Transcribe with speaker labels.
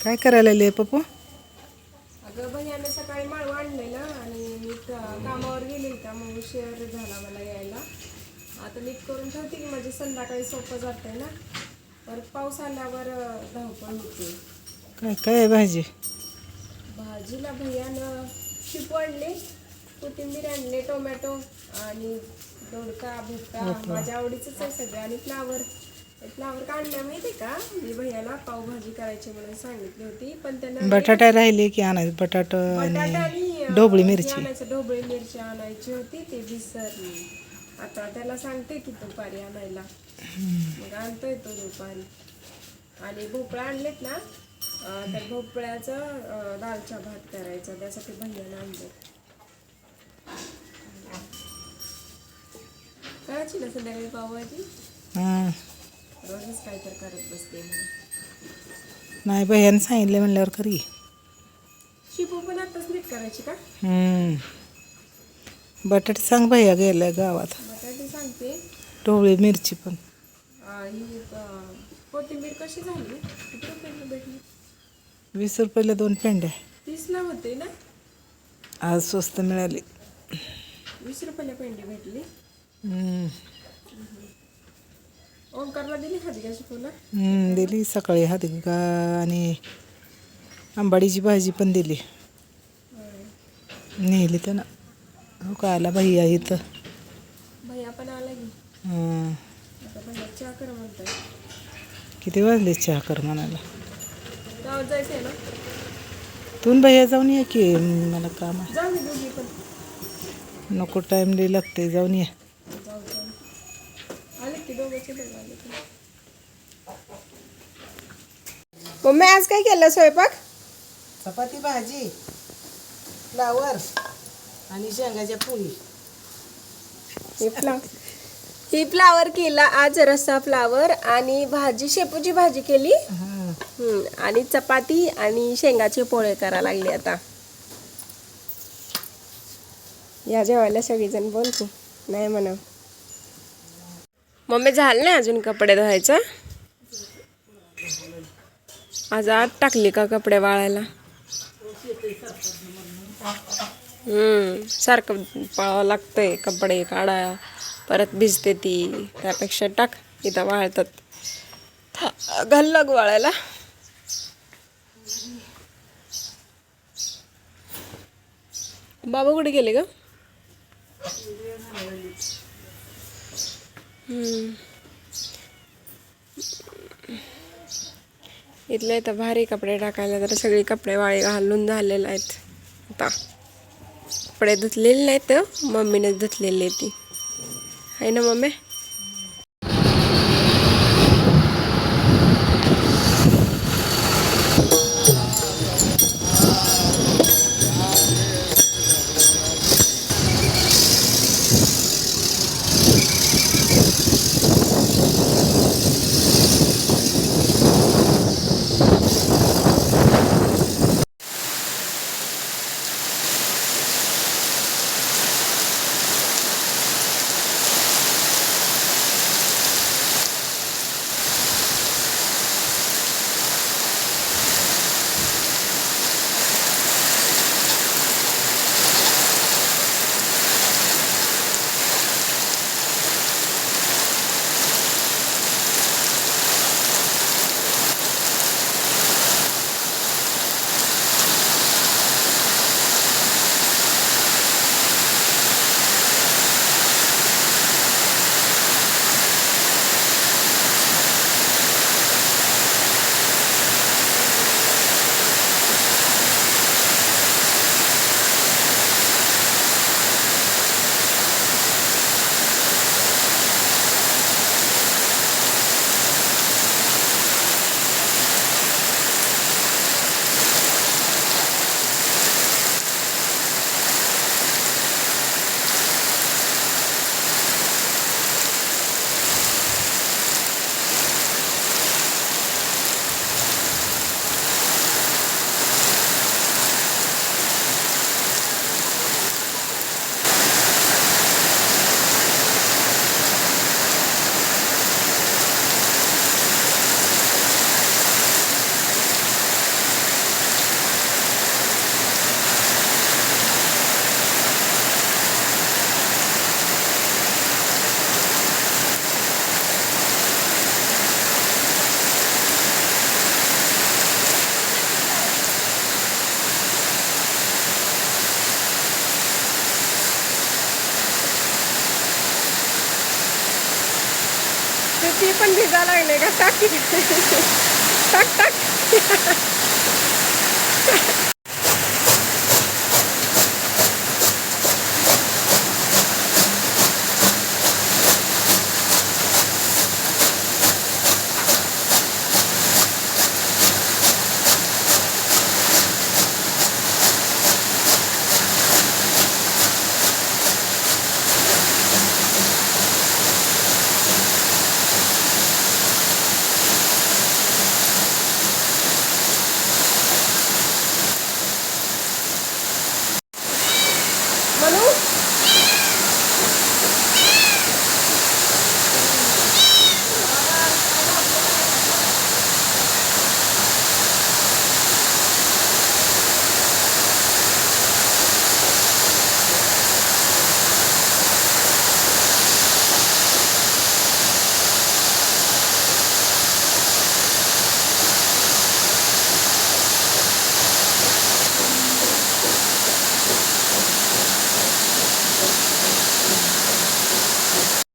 Speaker 1: काय करायला लागले पप्पू?
Speaker 2: अगं भैयाने सकाळी माळव आणलेलं आणि मी कामावर गेले का मग उशीर झाला मला यायला. आता नीट करून ठेवते की म्हणजे संध्याकाळी सोपं ना. परत पाऊस आल्यावर धावपळ होते
Speaker 1: काय काय आहे भाजी?
Speaker 2: भाजीला भैयानं शिपू आणले कोथिंबीर आणले टोमॅटो आणि दोडका भुट्टा माझ्या आवडीचंच आहे सगळं आणि फ्लावर. फ्लावर काढल्या माहिती का? मी भैयाला पावभाजी करायची म्हणून सांगितली होती पण त्यानं
Speaker 1: बटाटा राहिले की आणायचं बटाटा आणि ढोबळी मिरची.
Speaker 2: आणायचं ढोबळी मिरची आणायची होती ते विसरली आता त्याला सांगते की दुपारी आणायला. मग आणतोय तो दुपारी. आणि भोपळा आणलेत ना तर भोपळ्याचं दालचा भात करायचा त्यासाठी भैयानं आणले. करायची ना संध्याकाळी पावभाजी? रोजच काहीतरी करत बसते
Speaker 1: नाही भैयानं सांगितलं म्हणल्यावर खरी.
Speaker 2: शिपू पण आताच नीट करायची का.
Speaker 1: बटाटे सांग भैया गेलं गावात.
Speaker 2: बटाटे सांगते.
Speaker 1: ढोबळी मिरची पण.
Speaker 2: ही कोथिंबीर कशी झाली? किती रुपयाला भेटली?
Speaker 1: वीस रुपयाला दोन पेंड्या
Speaker 2: तीसला होते ना?
Speaker 1: आज स्वस्त मिळाली.
Speaker 2: वीस रुपयाला पेंडी भेटली. ओंकारला दिली का शिकवला?
Speaker 1: हम्म, दिली सकाळी हातगा आणि आंबाडीची भाजी पण दिली. नेली त्यानं. हो का आला भैया इथं.
Speaker 2: भैया पण आला की.
Speaker 1: हं.
Speaker 2: आता भैया चहा कर म्हणतोय
Speaker 1: किती वाजले चहा कर म्हणाला
Speaker 2: गावात जायचंय ना?
Speaker 1: तू भैया जाऊन ये की मला काम आहे. नको टाईम लई लागते जाऊन ये.
Speaker 2: की दोघंचे की मम्मी आज काय केलं स्वयंपाक?
Speaker 1: चपाती भाजी फ्लावर आणि शेंगाच्या पोळी
Speaker 2: ही फ्लावर ही फ्लावर केला आज रस्सा फ्लावर आणि भाजी शेपूची भाजी केली. हम्म, आणि चपाती आणि शेंगाचे पोळे करा लागले आता. या जेवायला सगळीजण बोल तू. नाही म्हणा. मम्मी झालं नाही अजून कपडे धुवायचं? आज आत टाकली का कपडे वाळायला? हम्म सारखं पाळावं लागतंय कपडे काढा परत भिजते ती. त्यापेक्षा टाक इथं वाळतात. घाल ग वाळायला. बाबा कुठे गेले ग? इथले इथं भारी कपडे टाकायला तर सगळे कपडे वाळे घालून झालेले आहेत. आता कपडे धुतलेले नाहीत मम्मीने धुतलेली ती. आहे ना मम्मी? ती पण भिजा लागले का? टाकी टाक टाक.